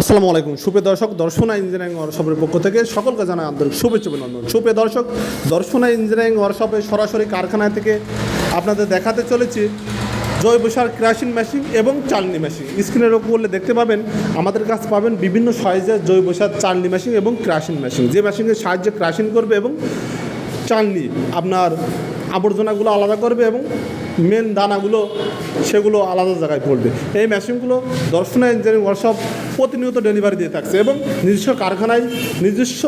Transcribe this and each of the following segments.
আসসালামু আলাইকুম। সুপ্রিয় দর্শক, দর্শনা ইঞ্জিনিয়ারিং ওয়ার্কশপের পক্ষ থেকে সকলকে জানাই আন্তরিক শুভেচ্ছা অভিনন্দন। সুপ্রিয় দর্শক, দর্শনা ইঞ্জিনিয়ারিং ওয়ার্কশপে সরাসরি কারখানা থেকে আপনাদের দেখাতে চলেছি জৈব সার ক্রাশিং মেশিন এবং চালনি মেশিন। স্ক্রিনের ওপর করলে দেখতে পাবেন, আমাদের কাছে পাবেন বিভিন্ন সাইজের জৈব সার চালনি মেশিন এবং ক্রাশিং মেশিন। যে মেশিনের সাহায্যে ক্রাশিং করবে এবং চালনি আপনার আবর্জনাগুলো আলাদা করবে এবং মেন দানাগুলো সেগুলো আলাদা জায়গায় পড়বে এই মেশিনগুলো দর্শনা ইঞ্জিনিয়ারিং ওয়ার্কশপ প্রতিনিয়ত ডেলিভারি দিয়ে থাকছে এবং নিজস্ব কারখানায় নিজস্ব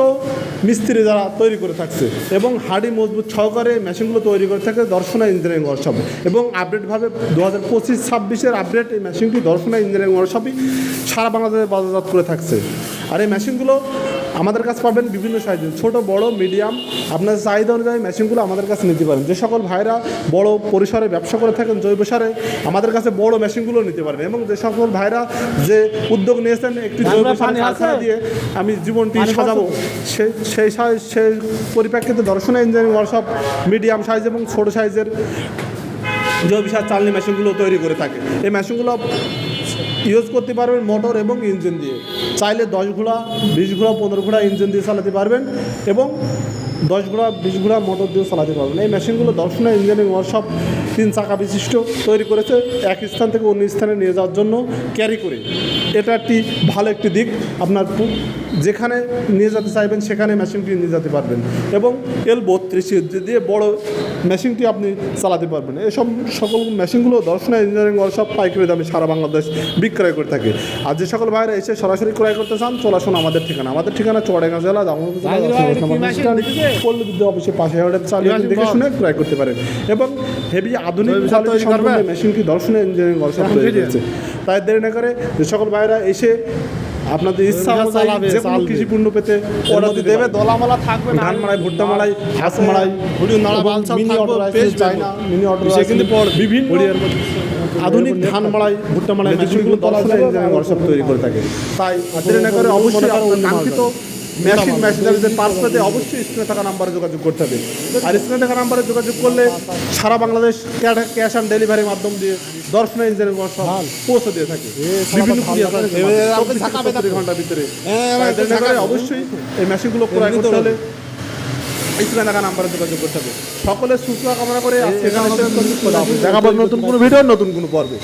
মিস্ত্রি যারা তৈরি করে থাকছে এবং হাড়ি মজবুত সহকারে মেশিনগুলো তৈরি করে থাকে দর্শনা ইঞ্জিনিয়ারিং ওয়ার্কশপ এবং আপডেটভাবে দু হাজার পঁচিশ, ছাব্বিশের আপডেট এই মেশিনটি দর্শনা ইঞ্জিনিয়ারিং ওয়ার্কশপই সারা বাংলাদেশে বাজারজাত করে থাকছে। আর এই মেশিনগুলো আমাদের কাছে পাবেন বিভিন্ন সাইজের, ছোট, বড় মিডিয়াম আপনার চাহিদা অনুযায়ী মেশিনগুলো আমাদের কাছে নিতে পারেন। যে সকল ভাইরা বড় পরিসরে ব্যবসা করে থাকেন জৈব সারে আমাদের কাছে বড় মেশিনগুলো নিতে পারবেন এবং যে সকল ভাইরা যে উদ্যোগ নিয়েছেন একটি জৈব সার দিয়ে আমি জীবনটি সাজাবো। সেই সেই সাইজ সেই পরিপ্রেক্ষিতে Darshana engineering workshop medium size এবং ছোট সাইজের জৈব সার চালনি মেশিনগুলো তৈরি করে থাকে। এই মেশিনগুলো ইউজ করতে পারবেন মোটর এবং ইঞ্জিন দিয়ে। চাইলে দশ ঘোড়া বিশ ঘোড়া পনেরো ঘোড়া ইঞ্জিন দিয়ে চালাতে পারবেন এবং দশ ঘোড়া, বিশ ঘোড়া মোটর দিয়ে চালাতে পারবেন এই মেশিনগুলো দর্শনা ইঞ্জিনিয়ারিং ওয়ার্কশপ তিন চাকা বিশিষ্ট তৈরি করেছে। এক স্থান থেকে অন্য স্থানে নিয়ে যাওয়ার জন্য ক্যারি করে। এটা একটি ভালো একটি দিক। আপনার যেখানে নিয়ে যেতে চাইবেন সেখানে মেশিনটি নিয়ে যেতে পারবেন। এবং এল বত্রিশ দিয়ে বড় মেশিনটি আপনি চালাতে পারবেন। এসব সকল মেশিনগুলো দর্শনা ইঞ্জিনিয়ারিং সব পাইকারি দামে সারা বাংলাদেশ বিক্রয় করে থাকে। আর যে সকল ভাইরা এসে সরাসরি ক্রয় করতে চান চলে আসুন আমাদের ঠিকানা। আমাদের ঠিকানা চড়াইগাঁ জেলা? পল্লী বিদ্যুৎ অফিসের পাশে ওটা চালু দেখে শুনে ক্রয় করতে পারেন। এবং হেভি আধুনিক মেশিনটি দর্শনা ইঞ্জিনিয়ারিং ওয়ার্কশপ তৈরি। তাই দেরি না করে যে সকল ভাইরা এসে আপনাদের ইচ্ছা চালাবে, যে কোনো কৃষি পণ্য পেতে ওরা দেবে দলামালা থাকবে না। ধান মাড়াই ভুট্টা মাড়াই হাঁস মাড়াই মিনি অটো পেস্ট মিনি অটো কিন্তু বিভিন্ন আধুনিক ধান মাড়াই ভুট্টা মাড়াই মেশিনগুলো ওয়ার্কশপ তৈরি করে থাকে। তাই দেরি করে অবশ্যই কাঙ্ক্ষিত মেশিন মেশিনারিজের পার্স পেতে অবশ্যই স্ক্রিনে থাকা নাম্বারে যোগাযোগ করতে হবে। আর স্ক্রিনে থাকা নাম্বারে যোগাযোগ করলে সারা বাংলাদেশ ক্যাশ অন ডেলিভারির মাধ্যম দিয়ে দর্শনা ইঞ্জিনিয়ারিং ওয়ার্কশপ পৌঁছে দিয়ে থাকে। বিভিন্ন ঘণ্টার ভিতরে। অবশ্যই এই মেশিনগুলো ক্রয় করতে হলে স্ক্রিনে থাকা নাম্বারে যোগাযোগ করতে হবে। সকলের সুস্থ কামনা করে আজকে নতুন কোনো ভিডিও নতুন কোনো পর্বে।